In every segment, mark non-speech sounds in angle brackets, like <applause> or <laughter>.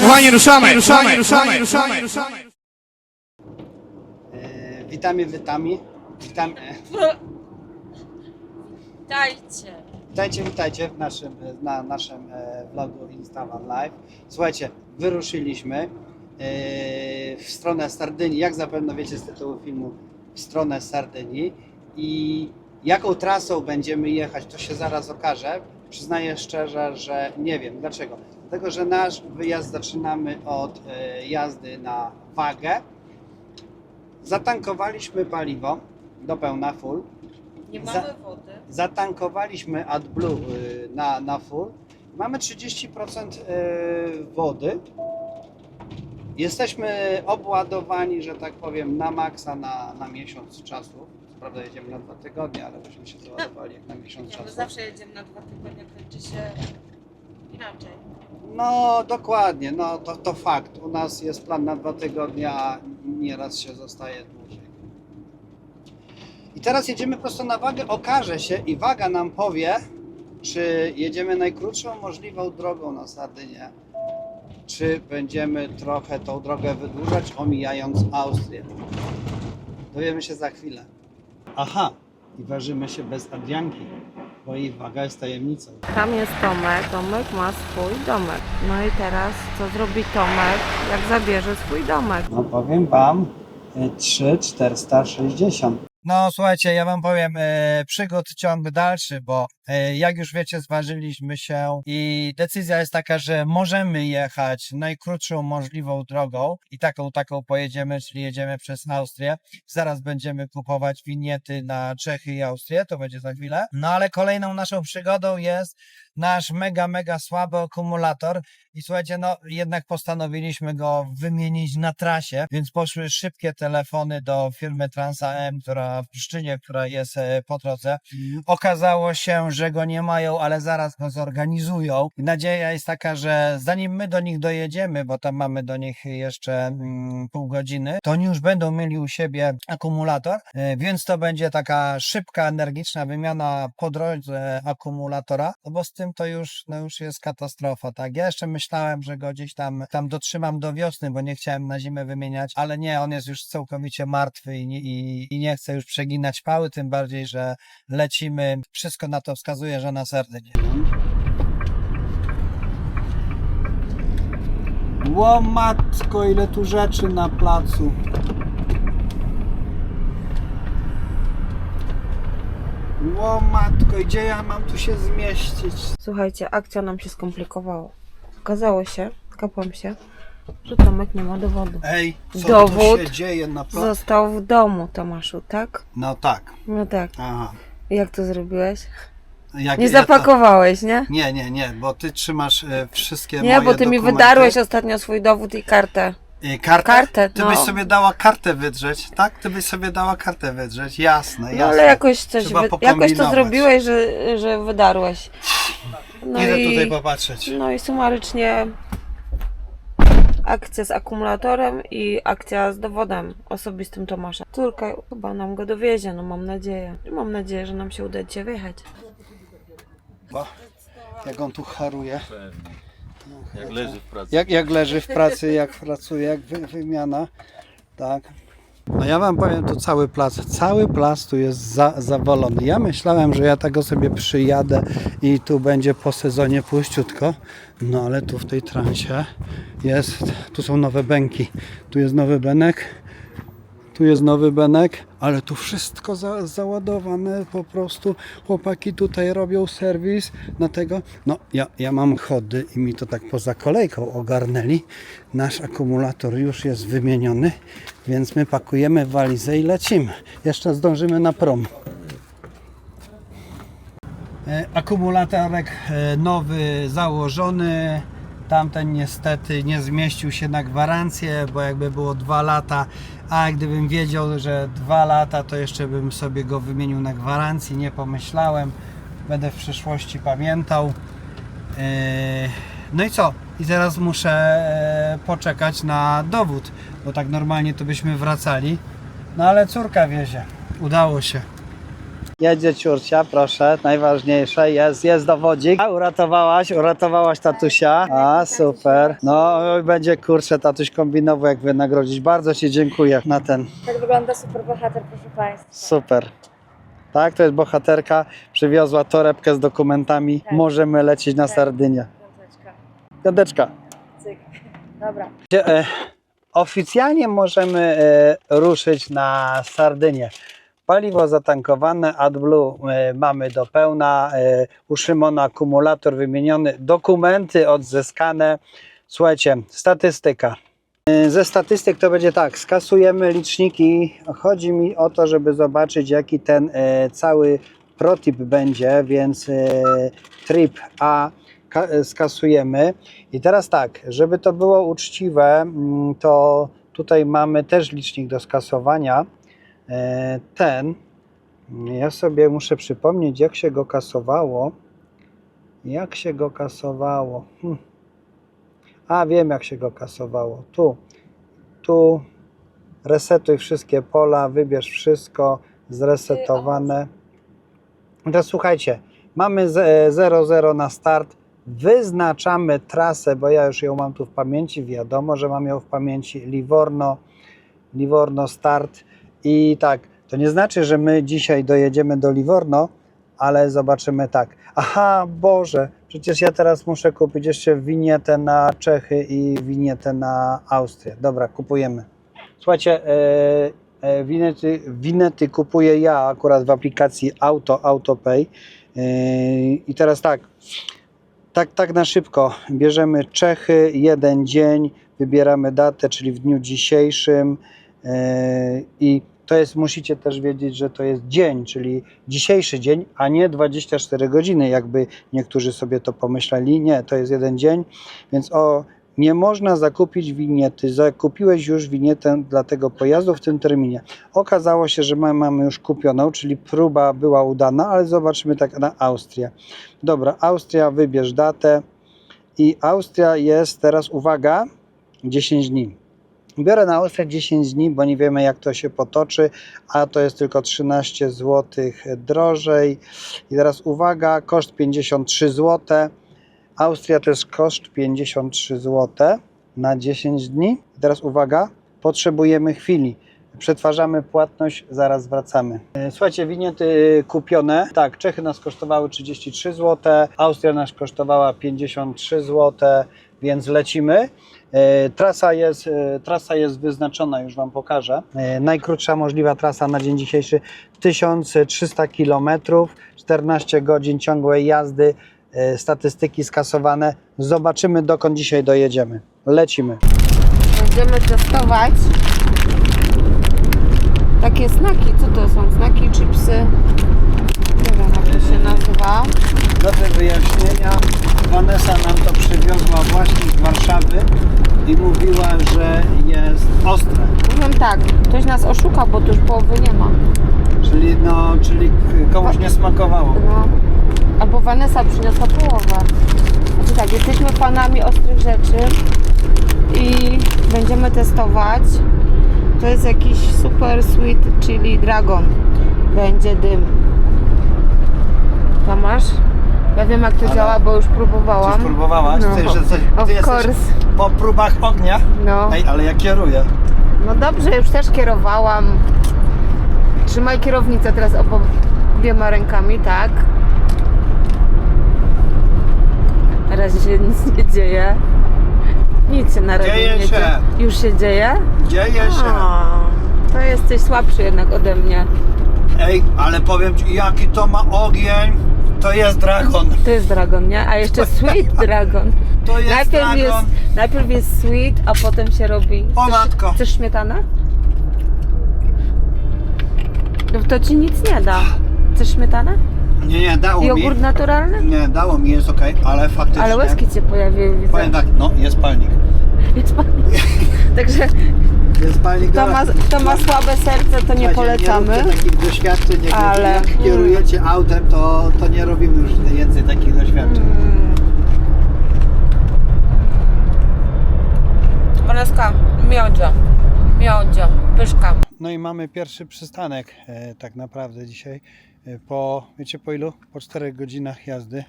Kochani, ruszamy, ruszamy, ruszamy, ruszamy, ruszamy. E, witamy, witamy. Witam, e, Dajcie. witajcie, witajcie w naszym, na naszym e, vlogu Instavan Live. Słuchajcie, wyruszyliśmy e, w stronę Sardynii, jak zapewne wiecie z tytułu filmu, w stronę Sardynii i jaką trasą będziemy jechać, to się zaraz okaże. Przyznaję szczerze, że nie wiem. Dlaczego? Dlatego, że nasz wyjazd zaczynamy od e, jazdy na wagę. Zatankowaliśmy paliwo do pełna full. Nie Za- mamy wody. Zatankowaliśmy AdBlue y, na, na full. Mamy 30% y, wody. Jesteśmy obładowani, że tak powiem, na maksa na, na miesiąc czasu. Prawda jedziemy na dwa tygodnie, ale byśmy się załadowali jak na miesiąc Nie, my czasu. zawsze jedziemy na dwa tygodnie, kończy się inaczej. No dokładnie, no to, to fakt. U nas jest plan na dwa tygodnie, a nieraz się zostaje dłużej. I teraz jedziemy prosto na wagę. Okaże się i waga nam powie, czy jedziemy najkrótszą możliwą drogą na Sardynię, czy będziemy trochę tą drogę wydłużać, omijając Austrię. Dowiemy się za chwilę. Aha, i ważymy się bez Adrianki, bo jej waga jest tajemnicą. Tam jest Tomek, Tomek ma swój domek. No i teraz co zrobi Tomek, jak zabierze swój domek? No powiem wam, y, 3,460. No słuchajcie, ja wam powiem, e, przygód ciąg dalszy, bo jak już wiecie, zważyliśmy się i decyzja jest taka, że możemy jechać najkrótszą możliwą drogą i taką, taką pojedziemy, czyli jedziemy przez Austrię. Zaraz będziemy kupować winiety na Czechy i Austrię, to będzie za chwilę. No ale kolejną naszą przygodą jest nasz mega, mega słaby akumulator, i słuchajcie, no jednak postanowiliśmy go wymienić na trasie, więc poszły szybkie telefony do firmy TransAM, która w Pszczynie, która jest e, po drodze. Okazało się, że go nie mają, ale zaraz go zorganizują. Nadzieja jest taka, że zanim my do nich dojedziemy, bo tam mamy do nich jeszcze mm, pół godziny, to oni już będą mieli u siebie akumulator, e, więc to będzie taka szybka, energiczna wymiana po drodze akumulatora, no bo z tym to już, no już jest katastrofa, tak? Ja jeszcze myślałem, że go gdzieś tam, tam dotrzymam do wiosny, bo nie chciałem na zimę wymieniać, ale nie, on jest już całkowicie martwy i i, i nie chcę już przeginać pały, tym bardziej, że lecimy, wszystko na to wskazuje, że na Sardynię. Ło matko, ile tu rzeczy na placu. Ło matko, gdzie ja mam tu się zmieścić? Słuchajcie, akcja nam się skomplikowała. Okazało się, kapłam się, że Tomek nie ma dowodu. Ej, co Dowód tu się dzieje na placu? Został w domu, Tomaszu, tak? No tak, No tak. aha. Jak to zrobiłeś? Jak, Nie ja zapakowałeś, nie? Nie, nie, nie, bo ty trzymasz e, wszystkie Nie, moje bo ty mi dokumenty. wydarłeś ostatnio swój dowód i kartę. E, Kartę? Kartę, Ty no. byś sobie dała kartę wydrzeć, tak? Ty byś sobie dała kartę wydrzeć, jasne, jasne. No ale jakoś coś, Trzeba wy... jakoś to pokombinować. zrobiłeś, że, że wydarłeś. No Idę i, tutaj popatrzeć. no i sumarycznie akcja z akumulatorem i akcja z dowodem osobistym Tomasza. Córka chyba nam go dowiezie, no mam nadzieję. Mam nadzieję, że nam się uda dzisiaj wyjechać. Bo, jak on tu haruje. Jak leży w pracy. Jak, jak leży w pracy, jak pracuje, jak wy, wymiana, tak. No ja wam powiem, tu cały plac, cały plac tu jest za, zawalony. Ja myślałem, że ja tego sobie przyjadę i tu będzie po sezonie puściutko, no ale tu w tej transie jest, tu są nowe bęki, tu jest nowy benek, tu jest nowy benek, ale tu wszystko za, załadowane po prostu. Chłopaki tutaj robią serwis na tego. No, ja, ja mam chody i mi to tak poza kolejką ogarnęli. Nasz akumulator już jest wymieniony, więc my pakujemy walizę i lecimy. Jeszcze zdążymy na prom. E, Akumulatorek e, nowy założony. Tamten niestety nie zmieścił się na gwarancję, bo jakby było dwa lata, a gdybym wiedział, że dwa lata, to jeszcze bym sobie go wymienił na gwarancji. Nie pomyślałem. Będę w przyszłości pamiętał. E, No i co? I teraz muszę e, poczekać na dowód, bo tak normalnie to byśmy wracali. No ale córka wiezie. Udało się. Jedzie ciurcia, proszę, najważniejsze, jest, jest dowodzik. A, uratowałaś, uratowałaś tatusia. A, super. No, będzie kurczę tatuś kombinował, jak wynagrodzić. Bardzo Ci dziękuję na ten, Tak wygląda super bohater, proszę Państwa. super. Tak, to jest bohaterka, przywiozła torebkę z dokumentami, Tak. możemy lecieć na Tak. Sardynię. Piąteczka, Piąteczka. cyk. Dobra. E, oficjalnie możemy e, ruszyć na Sardynię. Paliwo zatankowane, AdBlue e, mamy do pełna, e, u Szymona akumulator wymieniony, dokumenty odzyskane. Słuchajcie, statystyka. E, Ze statystyk to będzie tak, skasujemy liczniki. Chodzi mi o to, żeby zobaczyć jaki ten cały protip będzie, więc trip A ka- skasujemy. I teraz tak, żeby to było uczciwe, mm, to tutaj mamy też licznik do skasowania. E, Ten, ja sobie muszę przypomnieć, jak się go kasowało. Jak się go kasowało? Hm. A, wiem, jak się go kasowało. Tu, tu, resetuj wszystkie pola, wybierz wszystko, zresetowane. Teraz słuchajcie, mamy 0,0 na start, wyznaczamy trasę, bo ja już ją mam tu w pamięci, wiadomo, że mam ją w pamięci, Livorno, Livorno start i tak, to nie znaczy, że my dzisiaj dojedziemy do Livorno, ale zobaczymy tak, aha, Boże, przecież ja teraz muszę kupić jeszcze winietę na Czechy i winietę na Austrię. Dobra, kupujemy. Słuchajcie, e, winety, winety kupuję ja akurat w aplikacji Auto, AutoPay e, i teraz tak, tak, tak na szybko. Bierzemy Czechy, jeden dzień, wybieramy datę, czyli w dniu dzisiejszym yy, i to jest, musicie też wiedzieć, że to jest dzień, czyli dzisiejszy dzień, a nie 24 godziny, jakby niektórzy sobie to pomyśleli. Nie, to jest jeden dzień, więc o, nie można zakupić winiety. Zakupiłeś już winietę dla tego pojazdu w tym terminie. Okazało się, że my mamy już kupioną, czyli próba była udana, ale zobaczymy tak na Austrię. Dobra, Austria, wybierz datę i Austria jest teraz, uwaga, 10 dni. Biorę na Austrię 10 dni, bo nie wiemy jak to się potoczy, a to jest tylko 13 zł drożej. I teraz uwaga, koszt 53 zł. Austria to jest koszt 53 zł na 10 dni. I teraz uwaga, potrzebujemy chwili. Przetwarzamy płatność, zaraz wracamy. E, Słuchajcie, winiety kupione. Tak, Czechy nas kosztowały 33 zł, Austria nas kosztowała 53 zł, więc lecimy. E, Trasa jest, e, trasa jest wyznaczona, już Wam pokażę. E, Najkrótsza możliwa trasa na dzień dzisiejszy 1300 km, 14 godzin ciągłej jazdy, statystyki skasowane. Zobaczymy dokąd dzisiaj dojedziemy. Lecimy. Będziemy testować takie snaki. Co to są? Snaki, chipsy? Nie wiem jak to się nazywa. Dla wyjaśnienia, Vanessa nam to przywiozła właśnie z Warszawy i mówiła, że jest ostre. Powiem tak, ktoś nas oszukał, bo tu już połowy nie ma. Czyli, no, czyli komuś nie smakowało. No. Albo Vanessa przyniosła połowę. Znaczy tak, jesteśmy fanami ostrych rzeczy i będziemy testować. To jest jakiś super sweet chili dragon. Będzie dym. Tomasz? Ja wiem jak to Ale- działa, bo już próbowałam. Coś próbowałaś? No, Ty, że coś, of ty jesteś course. po próbach ognia? No. Ej, ale ja kieruję. no dobrze, już też kierowałam. Trzymaj kierownicę teraz obiema rękami, tak? Na razie się nic nie dzieje. Nic się na razie Dzieje nie się. dzieje. Już się dzieje? Dzieje się. To jesteś słabszy jednak ode mnie. Ej, ale powiem ci, jaki to ma ogień, to jest dragon. To jest dragon, nie? A jeszcze sweet dragon. To jest Najpierw dragon. jest, najpierw jest sweet, a potem się robi. O Chcesz- matko. Chcesz śmietanę? No to ci nic nie da. Chcesz śmietanę? Nie, nie, dało Jogurt mi. naturalny? Nie, dało mi, jest okej, ale faktycznie. Ale łezki cię pojawiły, widzę. Powiem tak, no, jest palnik. <laughs> Jest pan- <laughs> Także Jest palnik. kto ma, kto ma słabe serce, to nie Słuchajcie, polecamy. Nie róbcie takich doświadczeń, jak, Ale- jak kierujecie autem, to, to nie robimy już więcej takich doświadczeń. Mm. Waneska, miodzio, miodzio, pyszka. No i mamy pierwszy przystanek e, tak naprawdę dzisiaj. E, Po, wiecie po ilu? Po 4 godzinach jazdy.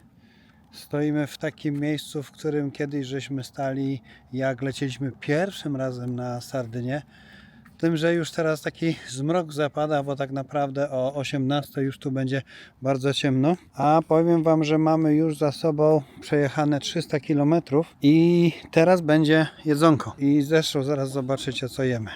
Stoimy w takim miejscu, w którym kiedyś żeśmy stali, jak lecieliśmy pierwszym razem na Sardynię. Tym, że już teraz taki zmrok zapada, bo tak naprawdę o 18 już tu będzie bardzo ciemno. A powiem Wam, że mamy już za sobą przejechane 300 km i teraz będzie jedzonko. I zresztą zaraz zobaczycie, co jemy.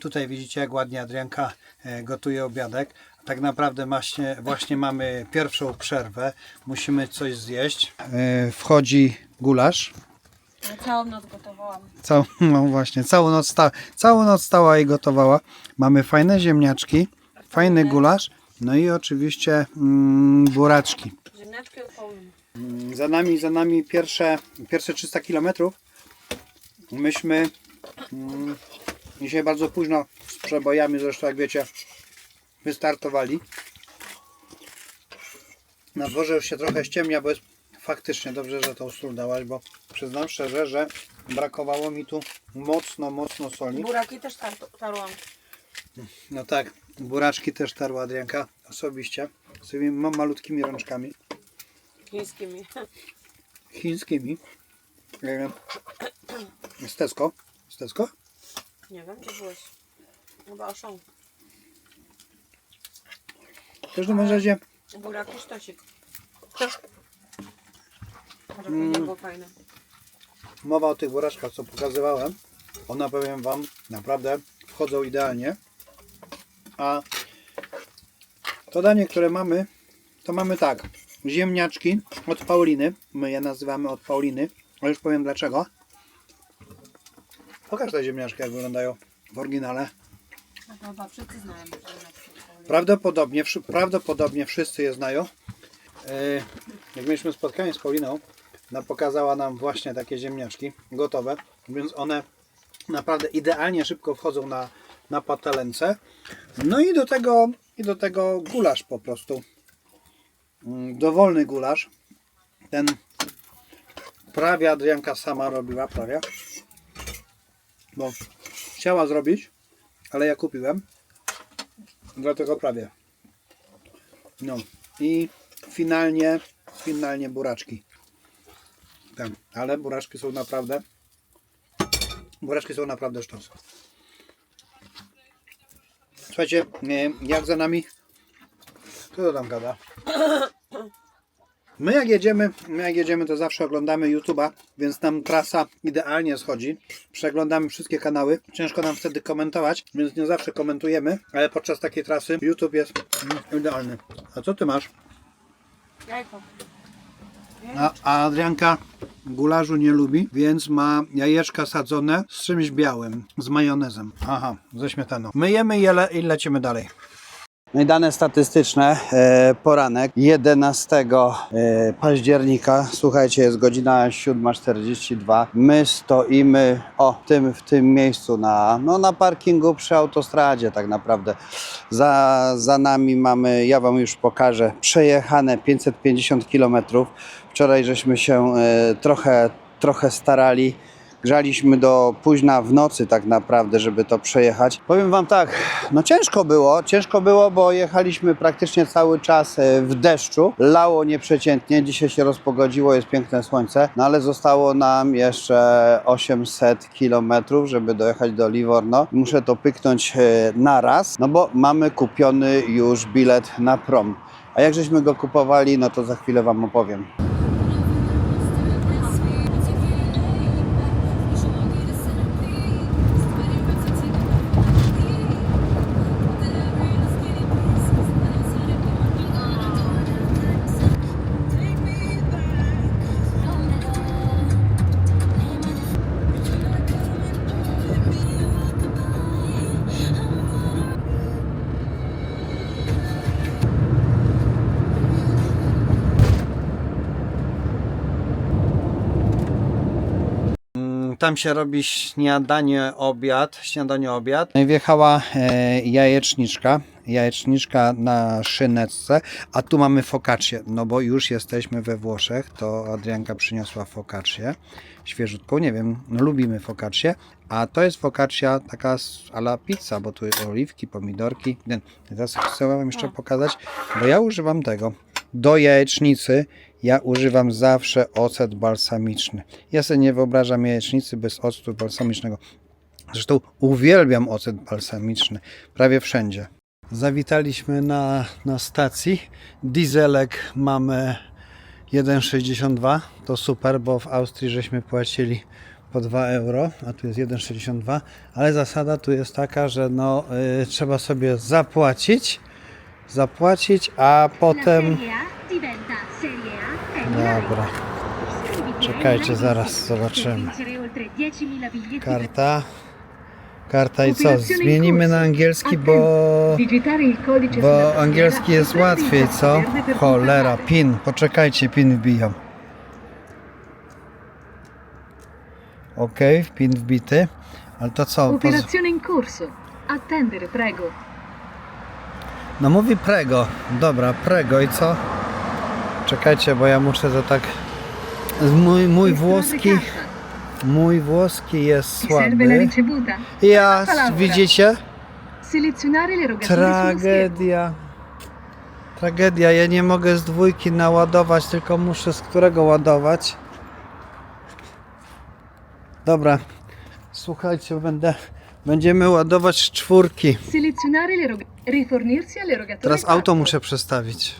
Tutaj widzicie, jak ładnie Adrianka e, gotuje obiadek. Tak naprawdę właśnie, właśnie mamy pierwszą przerwę. Musimy coś zjeść. E, Wchodzi gulasz. Ja całą noc gotowałam. Całą, <laughs> no właśnie, całą noc, sta, całą noc stała i gotowała. Mamy fajne ziemniaczki, fajny gulasz, no i oczywiście mm, buraczki. Ziemniaczki. Mm, Za nami, za nami pierwsze, pierwsze 300 km. Myśmy mm, dzisiaj bardzo późno z przebojami, zresztą jak wiecie, wystartowali. Na dworze już się trochę ściemnia, bo jest faktycznie dobrze, że tą sól dałaś, bo przyznam szczerze, że brakowało mi tu mocno, mocno soli. Buraki też tar- tarłam. No tak, buraczki też tarła Adrianka osobiście, swoimi ma- malutkimi rączkami. Chińskimi. chińskimi. Nie wiem. Z Tesco. Z Tesco? Nie wiem, gdzie byłeś. Chyba oszą. W każdym razie Buraki sztosik. Może mm. było fajne. mowa o tych buraczkach, co pokazywałem. One, powiem Wam, naprawdę wchodzą idealnie. A to danie, które mamy, to mamy tak. Ziemniaczki od Pauliny. My je nazywamy od Pauliny. A już powiem dlaczego. Pokaż te ziemniaczki, jak wyglądają w oryginale. No to chyba wszyscy znają. Prawdopodobnie, prawdopodobnie wszyscy je znają. Yy, Jak mieliśmy spotkanie z Pauliną, ona pokazała nam właśnie takie ziemniaczki gotowe, więc one naprawdę idealnie szybko wchodzą na, na patelence. No i do tego, i do tego gulasz po prostu. Mm, Dowolny gulasz. Ten prawie Adrianka sama robiła, prawie. Bo chciała zrobić, ale ja kupiłem. Dlatego prawie. No i finalnie, finalnie buraczki. Tak, ale buraczki są naprawdę, buraczki są naprawdę sztos. Słuchajcie, e, jak za nami, kto to tam gada? My jak jedziemy, my jak jedziemy to zawsze oglądamy YouTube'a, więc nam trasa idealnie schodzi. Przeglądamy wszystkie kanały. Ciężko nam wtedy komentować, więc nie zawsze komentujemy, ale podczas takiej trasy YouTube jest mm, idealny. A co ty masz? Jajko. A, a Adrianka gularzu nie lubi, więc ma jajeczka sadzone z czymś białym, z majonezem. Aha, ze śmietaną. Myjemy je le i lecimy dalej. No i dane statystyczne, e, poranek 11 e, października, słuchajcie, jest godzina 7.42, my stoimy o, tym, w tym miejscu na, no, na parkingu przy autostradzie tak naprawdę. Za, za nami mamy, ja Wam już pokażę, przejechane 550 km. Wczoraj żeśmy się e, trochę, trochę starali. Grzaliśmy do późna w nocy tak naprawdę, żeby to przejechać. Powiem Wam tak, no ciężko było, ciężko było, bo jechaliśmy praktycznie cały czas e, w deszczu. Lało nieprzeciętnie, dzisiaj się rozpogodziło, jest piękne słońce, no ale zostało nam jeszcze 800 km, żeby dojechać do Livorno. Muszę to pyknąć e, na raz, no bo mamy kupiony już bilet na prom. A jak żeśmy go kupowali, no to za chwilę Wam opowiem. Tam się robi śniadanie, obiad, śniadanie, obiad. No i wjechała e, jajeczniczka. Jajeczniczka na szyneczce, a tu mamy focaccię, no bo już jesteśmy we Włoszech, to Adrianka przyniosła focaccię, świeżutką, nie wiem, no lubimy focaccię, a to jest focaccia taka a pizza, bo tu jest oliwki, pomidorki. Teraz chcę Wam jeszcze pokazać, bo ja używam tego. Do jajecznicy ja używam zawsze ocet balsamiczny. Ja sobie nie wyobrażam jajecznicy bez octu balsamicznego. Zresztą uwielbiam ocet balsamiczny prawie wszędzie. Zawitaliśmy na, na stacji. Dieselek mamy 1,62. To super, bo w Austrii żeśmy płacili po 2 euro, a tu jest 1,62. Ale zasada tu jest taka, że no, y, trzeba sobie zapłacić, zapłacić, a potem... Dobra, czekajcie, zaraz zobaczymy. Karta. Karta i co? Zmienimy na angielski, bo, bo angielski jest łatwiej, co? Cholera, pin. Poczekajcie, pin wbijam. Ok, pin wbity. Ale to co? Operazione in corso. Attendere, prego. No mówi prego. Dobra, prego i co? Czekajcie, bo ja muszę to tak... Mój, mój włoski... Mój włoski jest słaby. Ja, widzicie? Tragedia. Tragedia. Ja nie mogę z dwójki naładować, tylko muszę z którego ładować. Dobra. Słuchajcie, będę, będziemy ładować z czwórki. Teraz auto muszę przestawić.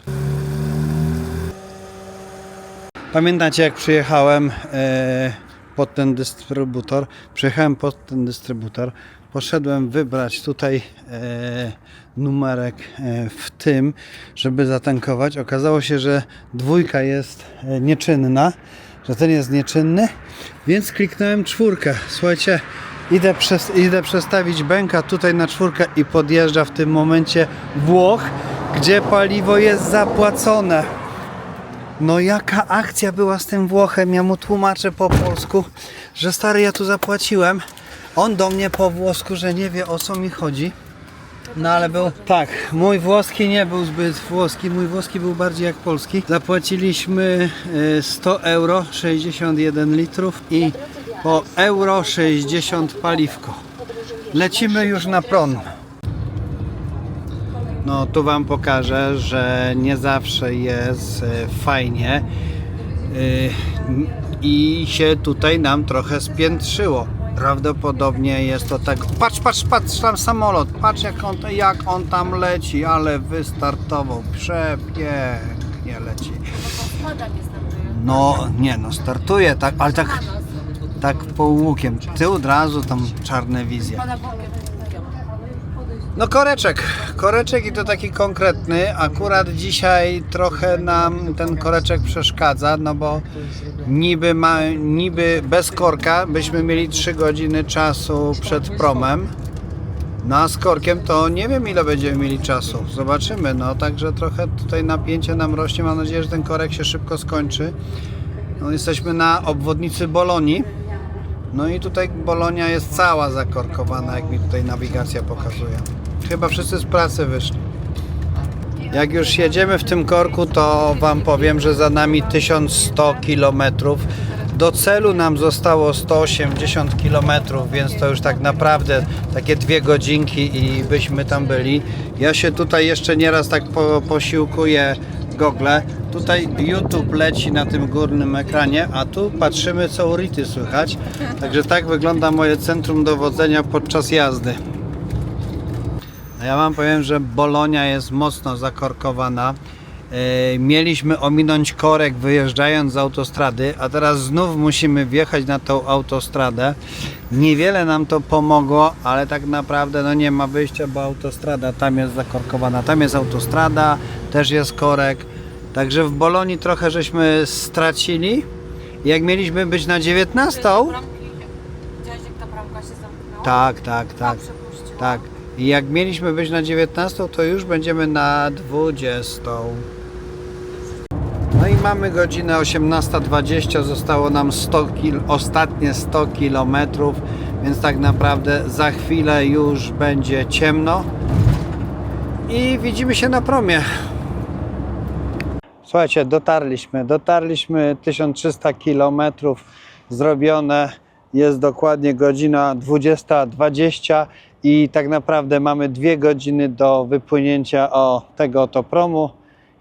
Pamiętacie jak przyjechałem e, pod ten dystrybutor? Przyjechałem pod ten dystrybutor, poszedłem wybrać tutaj e, numerek e, w tym, żeby zatankować. Okazało się, że dwójka jest nieczynna, że ten jest nieczynny, więc kliknąłem czwórkę. Słuchajcie, idę, przes- idę przestawić bęka tutaj na czwórkę i podjeżdża w tym momencie Włoch, gdzie paliwo jest zapłacone. No jaka akcja była z tym Włochem? Ja mu tłumaczę po polsku, że stary ja tu zapłaciłem. On do mnie po włosku, że nie wie o co mi chodzi. No ale był. Tak, mój włoski nie był zbyt włoski, mój włoski był bardziej jak polski. Zapłaciliśmy y, 100 euro, 61 litrów i po euro 60 paliwko. Lecimy już na pron. No tu Wam pokażę, że nie zawsze jest e, fajnie y, i się tutaj nam trochę spiętrzyło. Prawdopodobnie jest to tak. Patrz, patrz, patrz tam samolot. Patrz jak on, jak on tam leci, ale wystartował. Przepięknie leci. No nie no, startuje tak, ale tak, tak półłukiem. Ty od razu tam czarne wizje. No koreczek, koreczek i to taki konkretny. Akurat dzisiaj trochę nam ten koreczek przeszkadza, no bo niby, ma, niby bez korka byśmy mieli 3 godziny czasu przed promem. No a z korkiem to nie wiem ile będziemy mieli czasu. Zobaczymy, no także trochę tutaj napięcie nam rośnie. Mam nadzieję, że ten korek się szybko skończy. No, jesteśmy na obwodnicy Bolonii. No i tutaj Bolonia jest cała zakorkowana, jak mi tutaj nawigacja pokazuje. Chyba wszyscy z pracy wyszli. Jak już jedziemy w tym korku, to Wam powiem, że za nami 1100 km. Do celu nam zostało 180 km, więc to już tak naprawdę takie dwie godzinki i byśmy tam byli. Ja się tutaj jeszcze nieraz tak po, posiłkuję Google. Tutaj YouTube leci na tym górnym ekranie, a tu patrzymy co u Rity słychać. Także tak wygląda moje centrum dowodzenia podczas jazdy. Ja Wam powiem, że Bolonia jest mocno zakorkowana. E, Mieliśmy ominąć korek wyjeżdżając z autostrady, a teraz znów musimy wjechać na tą autostradę. Niewiele nam to pomogło, ale tak naprawdę no nie ma wyjścia, bo autostrada tam jest zakorkowana. Tam jest autostrada, też jest korek. Także w Bolonii trochę żeśmy stracili. Jak mieliśmy być na 19, Widziałeś jak ta bramka się zamknęła? tak, tak, tak. Tak. Jak mieliśmy być na 19, to już będziemy na 20. No i mamy godzinę 18.20, zostało nam 100 kil, ostatnie 100 km, więc tak naprawdę za chwilę już będzie ciemno. i widzimy się na promie. Słuchajcie, dotarliśmy. Dotarliśmy 1300 km zrobione. Jest dokładnie godzina 20.20 i tak naprawdę mamy dwie godziny do wypłynięcia o tego oto promu.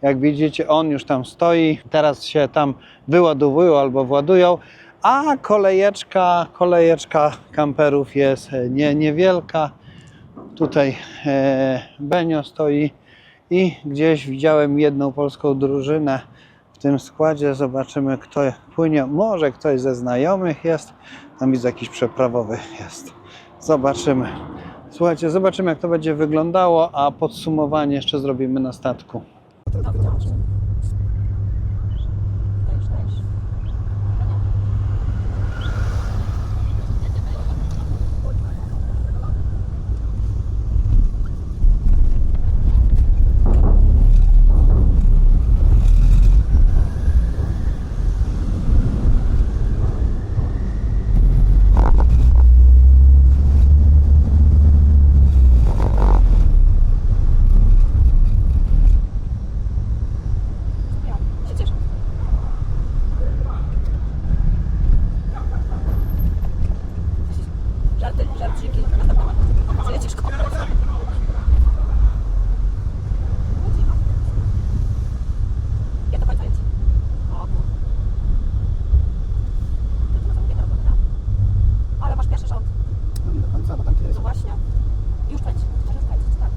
Jak widzicie, on już tam stoi. Teraz się tam wyładowują albo władują. A kolejeczka, kolejeczka kamperów jest nie, niewielka. Tutaj e, Benio stoi i gdzieś widziałem jedną polską drużynę w tym składzie. Zobaczymy, kto płynie. Może ktoś ze znajomych jest. Tam widzę jakiś przeprawowy jest. Zobaczymy. Słuchajcie, zobaczymy jak to będzie wyglądało, a podsumowanie jeszcze zrobimy na statku. Ale masz pierwszy rząd. No właśnie. Już pędź. Chcesz skręcić, tak.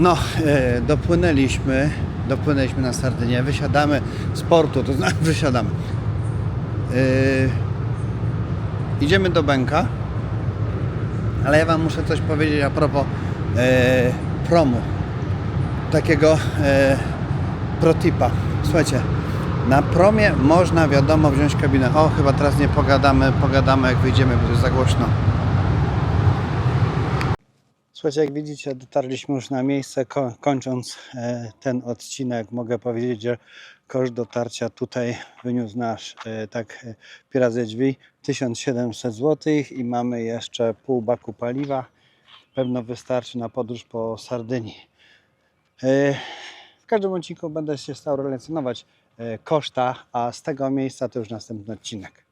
No, e, dopłynęliśmy, dopłynęliśmy na Sardynię, wysiadamy z portu, to znaczy <laughs> wysiadamy. E, idziemy do Bęka, ale ja Wam muszę coś powiedzieć a propos e, promu, takiego e, protipa. Słuchajcie, na promie można wiadomo wziąć kabinę. O, chyba teraz nie pogadamy, pogadamy jak wyjdziemy, bo to jest za głośno. Słuchajcie, jak widzicie, dotarliśmy już na miejsce. Ko- kończąc e, ten odcinek, mogę powiedzieć, że koszt dotarcia tutaj wyniósł nasz e, tak e, drzwi 1700 zł i mamy jeszcze pół baku paliwa. Pewno wystarczy na podróż po Sardynii. E, w każdym odcinku będę się stał relacjonować e, koszta, a z tego miejsca to już następny odcinek.